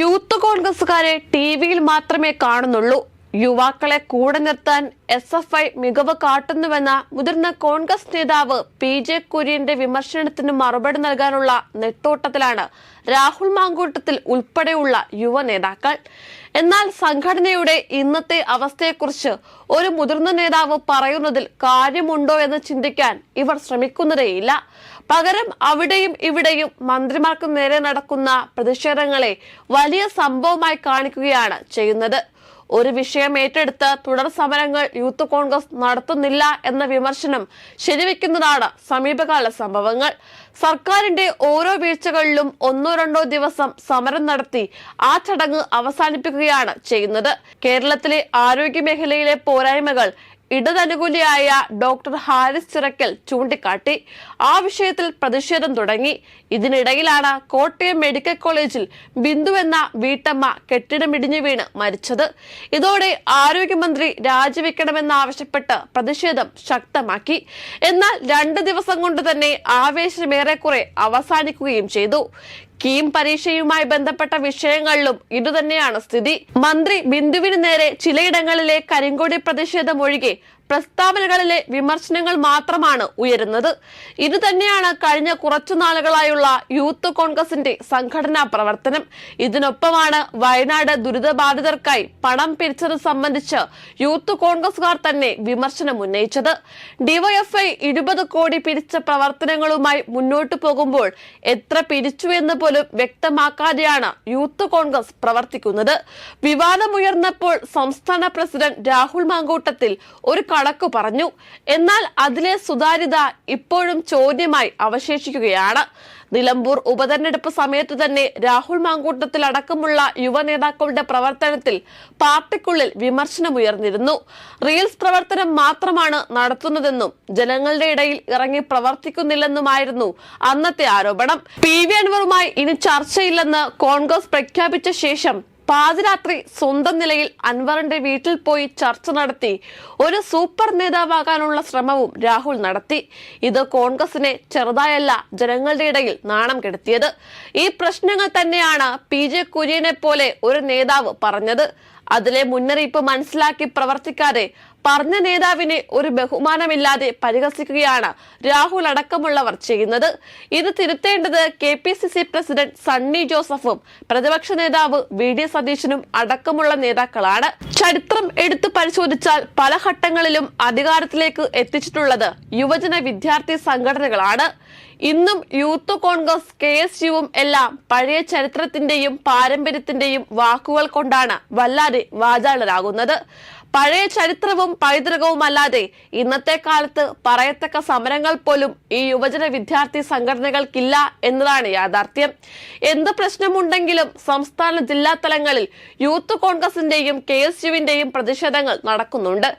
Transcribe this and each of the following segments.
Youth കോൺഗ്രസുകാരെ T വിയിൽ മാത്രമേ കാണുന്നുള്ളൂ. യുവാക്കളെ കൂടെ നിർത്താൻ എസ് എഫ് ഐ മികവ് കാട്ടുന്നുവെന്ന മുതിർന്ന കോൺഗ്രസ് നേതാവ് പി ജെ കുര്യന്റെ വിമർശനത്തിന് മറുപടി നൽകാനുള്ള നെട്ടോട്ടത്തിലാണ് രാഹുൽ മാങ്കൂട്ടത്തിൽ ഉൾപ്പെടെയുള്ള യുവ നേതാക്കൾ. എന്നാൽ സംഘടനയുടെ ഇന്നത്തെ അവസ്ഥയെക്കുറിച്ച് ഒരു മുതിർന്ന നേതാവ് പറയുന്നതിൽ കാര്യമുണ്ടോ എന്ന് ചിന്തിക്കാൻ ഇവർ ശ്രമിക്കുന്നതേയില്ല. പകരം അവിടെയും ഇവിടെയും മന്ത്രിമാർക്ക് നേരെ നടക്കുന്ന പ്രതിഷേധങ്ങളെ വലിയ സംഭവമായി കാണിക്കുകയാണ് ചെയ്യുന്നത്. ഒരു വിഷയം ഏറ്റെടുത്ത് തുടർ സമരങ്ങൾ യൂത്ത് കോൺഗ്രസ് നടത്തുന്നില്ല എന്ന വിമർശനം ശരിവെക്കുന്നതാണ് സമീപകാല സംഭവങ്ങൾ. സർക്കാരിന്റെ ഓരോ വീഴ്ചകളിലും ഒന്നോ രണ്ടോ ദിവസം സമരം നടത്തി ആ ചടങ്ങ് അവസാനിപ്പിക്കുകയാണ് ചെയ്യുന്നത്. കേരളത്തിലെ ആരോഗ്യ മേഖലയിലെ പോരായ്മകൾ ഇടതനുകൂലിയായ ഡോക്ടർ ഹാരിസ് ചിറക്കൽ ചൂണ്ടിക്കാട്ടി. ആ വിഷയത്തിൽ പ്രതിഷേധം തുടങ്ങി. ഇതിനിടയിലാണ് കോട്ടയം മെഡിക്കൽ കോളേജിൽ ബിന്ദു എന്ന വീട്ടമ്മ കെട്ടിടമിടിഞ്ഞു വീണ് മരിച്ചത്. ഇതോടെ ആരോഗ്യമന്ത്രി രാജിവെക്കണമെന്നാവശ്യപ്പെട്ട് പ്രതിഷേധം ശക്തമാക്കി. എന്നാൽ രണ്ട് ദിവസം കൊണ്ട് തന്നെ ആവേശമേറെക്കുറെ അവസാനിക്കുകയും ചെയ്തു. കീം പരീക്ഷയുമായി ബന്ധപ്പെട്ട വിഷയങ്ങളിലും ഇതുതന്നെയാണ് സ്ഥിതി. മന്ത്രി ബിന്ദുവിന് നേരെ ചിലയിടങ്ങളിലെ കരിങ്കൊടി പ്രതിഷേധം ഒഴികെ പ്രസ്താവനകളിലെ വിമർശനങ്ങൾ മാത്രമാണ് ഉയരുന്നത്. ഇത് തന്നെയാണ് കഴിഞ്ഞ കുറച്ചു നാളുകളായുള്ള യൂത്ത് കോൺഗ്രസിന്റെ സംഘടനാ പ്രവർത്തനം. ഇതിനൊപ്പമാണ് വയനാട് ദുരിതബാധിതർക്കായി പണം പിരിച്ചത് സംബന്ധിച്ച് യൂത്ത് കോൺഗ്രസുകാർ തന്നെ വിമർശനം ഉന്നയിച്ചത്. ഡിവൈഎഫ്ഐ ഇരുപത് കോടി പിരിച്ച പ്രവർത്തനങ്ങളുമായി മുന്നോട്ടു പോകുമ്പോൾ എത്ര പിരിച്ചു എന്ന് പോലും വ്യക്തമാക്കാതെയാണ് യൂത്ത് കോൺഗ്രസ് പ്രവർത്തിക്കുന്നത്. വിവാദമുയർന്നപ്പോൾ സംസ്ഥാന പ്രസിഡന്റ് രാഹുൽ മാങ്കൂട്ടത്തിൽ ഒരു കണക്ക് പറഞ്ഞു. എന്നാൽ അതിലെ സുതാര്യത ഇപ്പോഴും ചോദ്യമായി അവശേഷിക്കുകയാണ്. നിലമ്പൂർ ഉപതെരഞ്ഞെടുപ്പ് സമയത്ത് തന്നെ രാഹുൽ മാങ്കൂട്ടത്തിൽ അടക്കമുള്ള യുവ നേതാക്കളുടെ പ്രവർത്തനത്തിൽ പാർട്ടിക്കുള്ളിൽ വിമർശനമുയർന്നിരുന്നു റീൽസ് പ്രവർത്തനം മാത്രമാണ് നടത്തുന്നതെന്നും ജനങ്ങളുടെ ഇടയിൽ ഇറങ്ങി പ്രവർത്തിക്കുന്നില്ലെന്നുമായിരുന്നു അന്നത്തെ ആരോപണം. പി വി അൻവറുമായി ഇനി ചർച്ചയില്ലെന്ന് കോൺഗ്രസ് പ്രഖ്യാപിച്ച ശേഷം പാതിരാത്രി സ്വന്തം നിലയിൽ അൻവറിന്റെ വീട്ടിൽ പോയി ചർച്ച നടത്തി ഒരു സൂപ്പർ നേതാവാകാനുള്ള ശ്രമവും രാഹുൽ നടത്തി. ഇത് കോൺഗ്രസിനെ ചെറുതായല്ല ജനങ്ങളുടെ ഇടയിൽ നാണം കെടുത്തിയത്. ഈ പ്രശ്നങ്ങൾ തന്നെയാണ് പി ജെ കുര്യനെ പോലെ ഒരു നേതാവ് പറഞ്ഞത്. അതിലെ മുന്നറിയിപ്പ് മനസ്സിലാക്കി പ്രവർത്തിക്കാതെ പറഞ്ഞ നേതാവിനെ ഒരു ബഹുമാനമില്ലാതെ പരിഹസിക്കുകയാണ് രാഹുൽ അടക്കമുള്ളവർ ചെയ്യുന്നത്. ഇത് തിരുത്തേണ്ടത് K P C C president Sunny ജോസഫും പ്രതിപക്ഷ നേതാവ് വി ഡി സതീശനും അടക്കമുള്ള നേതാക്കളാണ്. ചരിത്രം എടുത്തു പരിശോധിച്ചാൽ പല ഘട്ടങ്ങളിലും അധികാരത്തിലേക്ക് എത്തിച്ചിട്ടുള്ളത് യുവജന വിദ്യാർത്ഥി സംഘടനകളാണ്. ഇന്നും യൂത്ത് കോൺഗ്രസ് കെ എസ് യുവും എല്ലാം പഴയ ചരിത്രത്തിന്റെയും പാരമ്പര്യത്തിന്റെയും വാക്കുകൾ കൊണ്ടാണ് വല്ലാതെ വാചാളരാകുന്നത് പഴയ ചരിത്രവും പൈതൃകവും അല്ലാതെ ഇന്നത്തെ കാലത്ത് പറയത്തക്ക സമരങ്ങൾ പോലും ഈ യുവജന വിദ്യാർത്ഥി സംഘടനകൾക്കില്ല എന്നതാണ് യാഥാർത്ഥ്യം. എന്ത് പ്രശ്നമുണ്ടെങ്കിലും സംസ്ഥാന ജില്ലാ തലങ്ങളിൽ യൂത്ത് കോൺഗ്രസിന്റെയും കെ എസ് യുവിന്റെയും പ്രതിഷേധങ്ങൾ നടക്കുന്നുണ്ട്.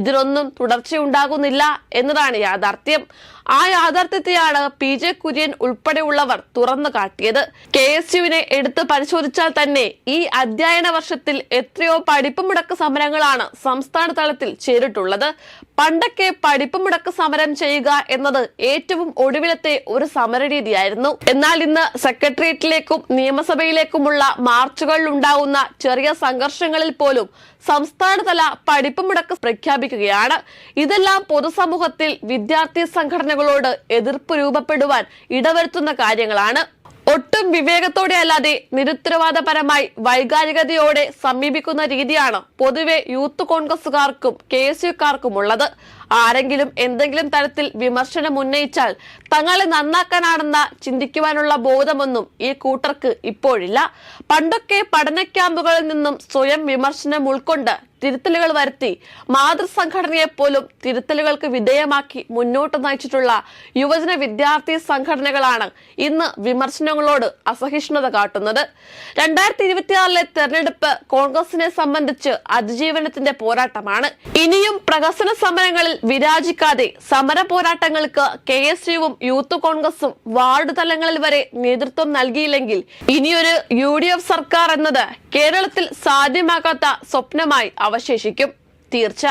ഇതിനൊന്നും തുടർച്ചയുണ്ടാകുന്നില്ല എന്നതാണ് യാഥാർത്ഥ്യം. ആ യാഥാർത്ഥ്യത്തെയാണ് പി ജെ കുര്യൻ ഉൾപ്പെടെയുള്ളവർ തുറന്നു കാട്ടിയത്. കെ എസ് യുവിനെ എടുത്ത് പരിശോധിച്ചാൽ തന്നെ ഈ അധ്യയന വർഷത്തിൽ എത്രയോ പഠിപ്പ് മുടക്ക് സമരങ്ങളാണ് സംസ്ഥാന തലത്തിൽ ചേരിട്ടുള്ളത്. പണ്ടൊക്കെ പഠിപ്പ് മുടക്ക് സമരം ചെയ്യുക എന്നത് ഏറ്റവും ഒടുവിലത്തെ ഒരു സമരരീതിയായിരുന്നു. എന്നാൽ ഇന്ന് സെക്രട്ടേറിയറ്റിലേക്കും നിയമസഭയിലേക്കുമുള്ള മാർച്ചുകളിൽ ഉണ്ടാകുന്ന ചെറിയ സംഘർഷങ്ങളിൽ പോലും സംസ്ഥാനതല പഠിപ്പ് മുടക്ക് പ്രഖ്യാപിക്കുകയാണ്. ഇതെല്ലാം പൊതുസമൂഹത്തിൽ വിദ്യാർത്ഥി സംഘടനകളോട് എതിർപ്പ് രൂപപ്പെടുവാൻ ഇടവരുത്തുന്ന കാര്യങ്ങളാണ്. ഒട്ടും വിവേകത്തോടെ അല്ലാതെ നിരുത്തരവാദപരമായി വൈകാരികതയോടെ സമീപിക്കുന്ന രീതിയാണ് പൊതുവെ യൂത്ത് കോൺഗ്രസുകാർക്കും കെ എസ് യുക്കാർക്കും ഉള്ളത് ആരെങ്കിലും എന്തെങ്കിലും തരത്തിൽ വിമർശനം ഉന്നയിച്ചാൽ തങ്ങളെ നന്നാക്കാനാണെന്ന ചിന്തിക്കുവാനുള്ള ബോധമൊന്നും ഈ കൂട്ടർക്ക് ഇപ്പോഴില്ല. പണ്ടൊക്കെ പഠന ക്യാമ്പുകളിൽ നിന്നും സ്വയം വിമർശനം ഉൾക്കൊണ്ട് തിരുത്തലുകൾ വരുത്തി മാതൃസംഘടനയെ പോലും തിരുത്തലുകൾക്ക് വിധേയമാക്കി മുന്നോട്ട് നയിച്ചിട്ടുള്ള യുവജന വിദ്യാർത്ഥി സംഘടനകളാണ് ഇന്ന് വിമർശനങ്ങളോട് അസഹിഷ്ണുത കാട്ടുന്നത്. രണ്ടായിരത്തി ഇരുപത്തിയാറിലെ തെരഞ്ഞെടുപ്പ് കോൺഗ്രസിനെ സംബന്ധിച്ച് അതിജീവനത്തിന്റെ പോരാട്ടമാണ്. ഇനിയും പ്രഹസന സമരങ്ങളിൽ വിരാജിക്കാതെ സമര പോരാട്ടങ്ങൾക്ക് കെ എസ് യുവും യൂത്ത് കോൺഗ്രസും വാർഡ് തലങ്ങളിൽ വരെ നേതൃത്വം നൽകിയില്ലെങ്കിൽ ഇനിയൊരു യു ഡി എഫ് സർക്കാർ എന്നത് കേരളത്തിൽ സാധ്യമാകാത്ത സ്വപ്നമായി അവശേഷിക്കും. തീർച്ച.